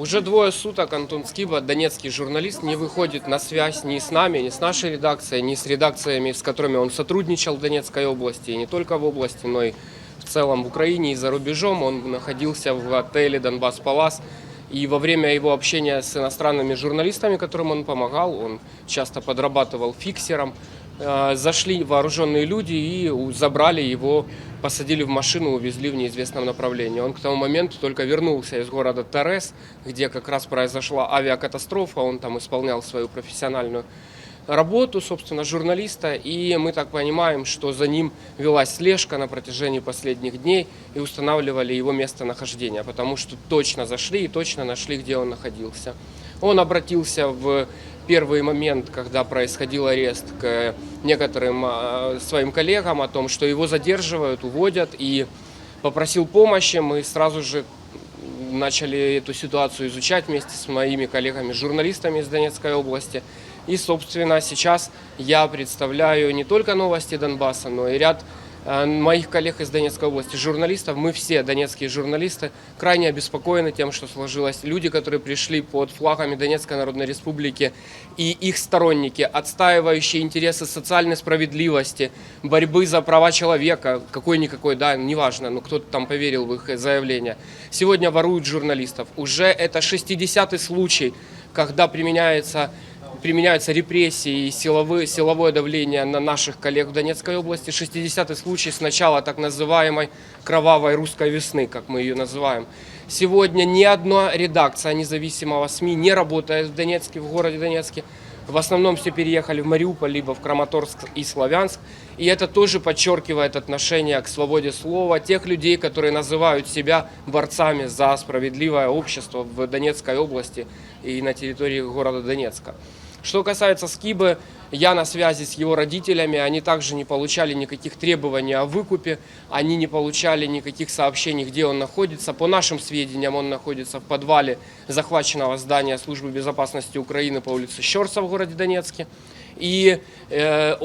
Уже двое суток Антон Скиба, донецкий журналист, не выходит на связь ни с нами, ни с нашей редакцией, ни с редакциями, с которыми он сотрудничал в Донецкой области, и не только в области, но и в целом в Украине и за рубежом. Он находился в отеле «Донбасс Палас», и во время его общения с иностранными журналистами, которым он помогал, он часто подрабатывал фиксером, зашли вооруженные люди и забрали его, посадили в машину, увезли в неизвестном направлении. Он к тому моменту только вернулся из города Торес, где как раз произошла авиакатастрофа, он там исполнял свою профессиональную работу, собственно, журналиста, и мы так понимаем, что за ним велась слежка на протяжении последних дней и устанавливали его местонахождение, потому что точно зашли и точно нашли, где он находился. Он обратился в первый момент, когда происходил арест, к некоторым а, своим коллегам о том, что его задерживают, уводят, и попросил помощи. Мы сразу же начали эту ситуацию изучать вместе с моими коллегами-журналистами из Донецкой области. И, собственно, сейчас я представляю не только новости Донбасса, но и ряд моих коллег из Донецкой области, журналистов. Мы все, донецкие журналисты, крайне обеспокоены тем, что сложилось. Люди, которые пришли под флагами Донецкой Народной Республики и их сторонники, отстаивающие интересы социальной справедливости, борьбы за права человека, какой-никакой, да, неважно, но кто-то там поверил в их заявление, сегодня воруют журналистов. Уже это 60-й случай, когда применяется применяются репрессии и силовые, силовое давление на наших коллег в Донецкой области. 60-й случай с начала так называемой кровавой русской весны, как мы ее называем. Сегодня ни одна редакция независимого СМИ не работает в Донецке, в городе Донецке. В основном все переехали в Мариуполь, либо в Краматорск и Славянск. И это тоже подчеркивает отношение к свободе слова тех людей, которые называют себя борцами за справедливое общество в Донецкой области и на территории города Донецка. Что касается Скибы, я на связи с его родителями, они также не получали никаких требований о выкупе, они не получали никаких сообщений, где он находится. По нашим сведениям, он находится в подвале захваченного здания Службы безопасности Украины по улице Щерса в городе Донецке. И э,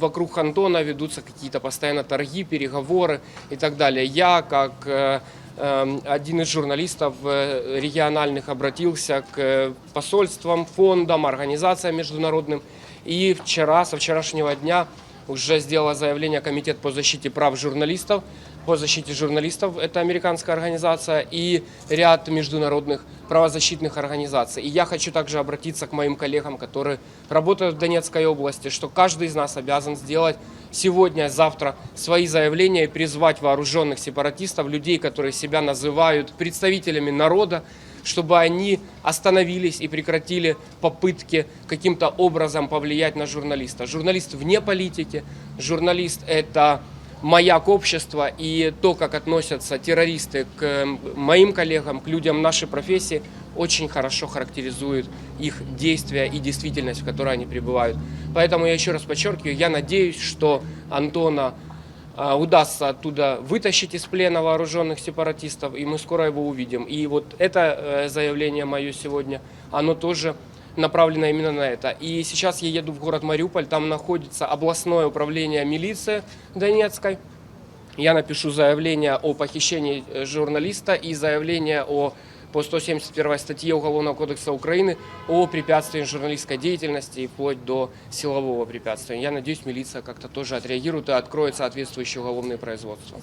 вокруг Антона ведутся какие-то постоянно торги, переговоры и так далее. Я, как э, один из журналистов э, региональных, обратился к э, посольствам, фондам, организациям международным. И вчера, со вчерашнего дня, уже сделала заявление Комитет по защите прав журналистов, по защите журналистов, это американская организация, и ряд международных правозащитных организаций. И я хочу также обратиться к моим коллегам, которые работают в Донецкой области, что каждый из нас обязан сделать сегодня, завтра свои заявления и призвать вооруженных сепаратистов, людей, которые себя называют представителями народа, чтобы они остановились и прекратили попытки каким-то образом повлиять на журналиста. Журналист вне политики, журналист это маяк общества, и то, как относятся террористы к э, моим коллегам, к людям нашей профессии, очень хорошо характеризует их действия и действительность, в которой они пребывают. Поэтому я еще раз подчеркиваю, я надеюсь, что Антона а, удастся оттуда вытащить из плена вооруженных сепаратистов, и мы скоро его увидим. И вот это э, заявление мое сегодня, оно тоже направлено именно на это. И сейчас я еду в город Мариуполь, там находится областное управление милиции Донецкой. Я напишу заявление о похищении э, журналиста и заявление о по 171 статье Уголовного кодекса Украины о препятствии журналистской деятельности и вплоть до силового препятствия. Я надеюсь, милиция как-то тоже отреагирует и откроет соответствующее уголовное производство.